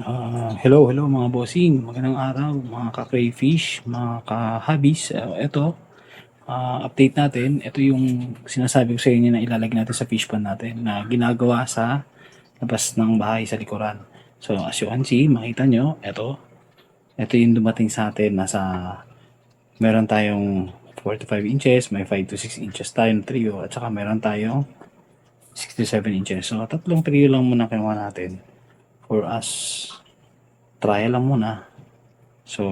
Ah, hello, hello mga bossing. Magandang araw, mga ka-crayfish, mga ka-hobbies. Uh, ito, ah, update natin. Ito yung sinasabi ko sa inyo na ilalagay natin sa fish pan natin na ginagawa sa labas ng bahay sa likuran. So, as you can see, makita nyo, ito. Ito yung dumating sa atin. Nasa, meron tayong 45 inches, may 5 to 6 inches tayong trio, at saka meron tayong 67 inches. So, tatlong trio lang muna kinuha natin for us trial lang muna. So,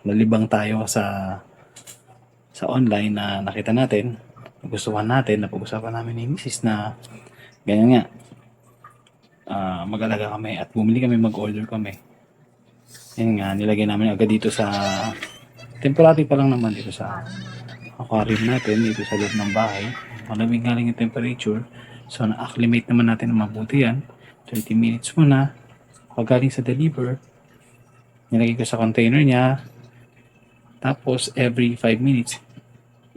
nalibang tayo sa sa online na nakita natin, nagustuhan natin, napag-usapan namin ni Mrs. na ganyan nga, ah, mag-alaga kami at bumili kami, mag-order kami. Yan nga, nilagay namin agad dito sa temporary pa lang naman dito sa aquarium natin, dito sa loob ng bahay. Malamig nga lang yung temperature. So, na-acclimate naman natin na mabuti yan. 30 minutes muna. Pag sa deliver, nilagay ko sa container niya. Tapos, every 5 minutes,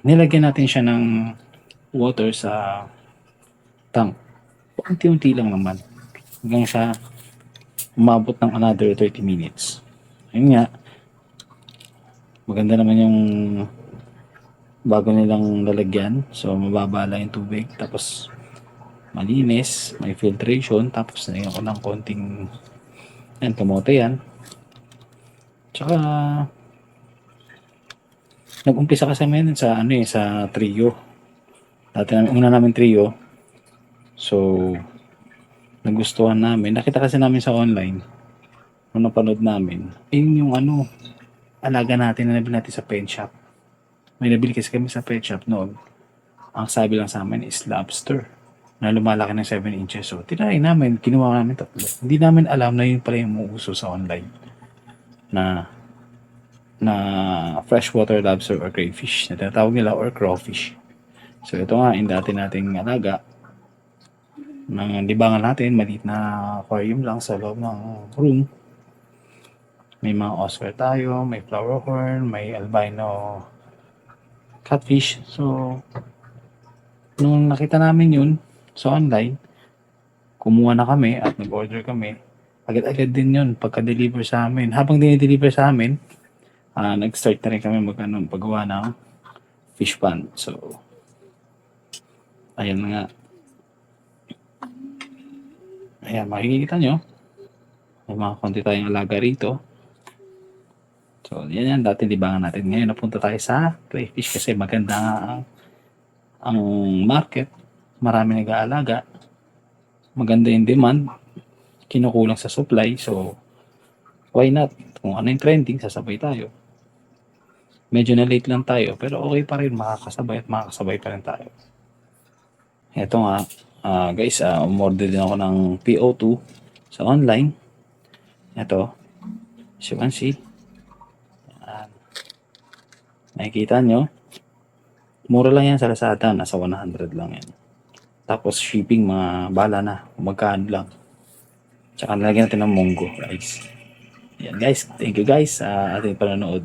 nilagyan natin siya ng water sa tank. Unti-unti lang naman. Hanggang siya umabot ng another 30 minutes. Ayun nga. Maganda naman yung bago nilang lalagyan. So, mababa lang yung tubig. Tapos, malinis, may filtration, tapos nilagyan ko ng konting yan, kamote yan. Tsaka nag-umpisa kasi namin sa ano eh, sa trio. Dati namin, una namin trio. So, nagustuhan namin. Nakita kasi namin sa online. Nung napanood namin. Yun yung ano, alaga natin na nabili natin sa pen shop. May nabili kasi kami sa pet shop noon. Ang sabi lang sa amin is lobster na lumalaki ng 7 inches. So, tinry namin, kinuha namin tatlo. Hindi namin alam na yun pala yung muuso sa online na na freshwater lobster or crayfish na tinatawag nila or crawfish. So, ito nga, yung dati nating alaga ng libangan natin, maliit na aquarium lang sa loob ng room. May mga Oscar tayo, may flower horn, may albino catfish. So, nung nakita namin yun, sa online, kumuha na kami at nag-order kami. Agad-agad din yun pagka-deliver sa amin. Habang dinideliver sa amin, ah nag-start na rin kami mag ano, paggawa ng fish pan. So, ayan na nga. Ayan, makikita nyo. May mga konti tayong alaga rito. So, yan yan. Dati libangan natin. Ngayon, napunta tayo sa crayfish kasi maganda ang, ang market marami nag-aalaga, maganda yung demand, kinukulang sa supply, so why not? Kung ano yung trending, sasabay tayo. Medyo na late lang tayo, pero okay pa rin, makakasabay at makakasabay pa rin tayo. Ito nga, ah, guys, uh, umorder din ako ng PO2 sa online. Ito, as you can see, Ayan. nakikita nyo, mura lang yan sa Lazada, nasa 100 lang yan. Tapos shipping mga bala na, magkano lang. Tsaka nalagyan natin ng munggo, guys. Yan guys, thank you guys sa ating panonood.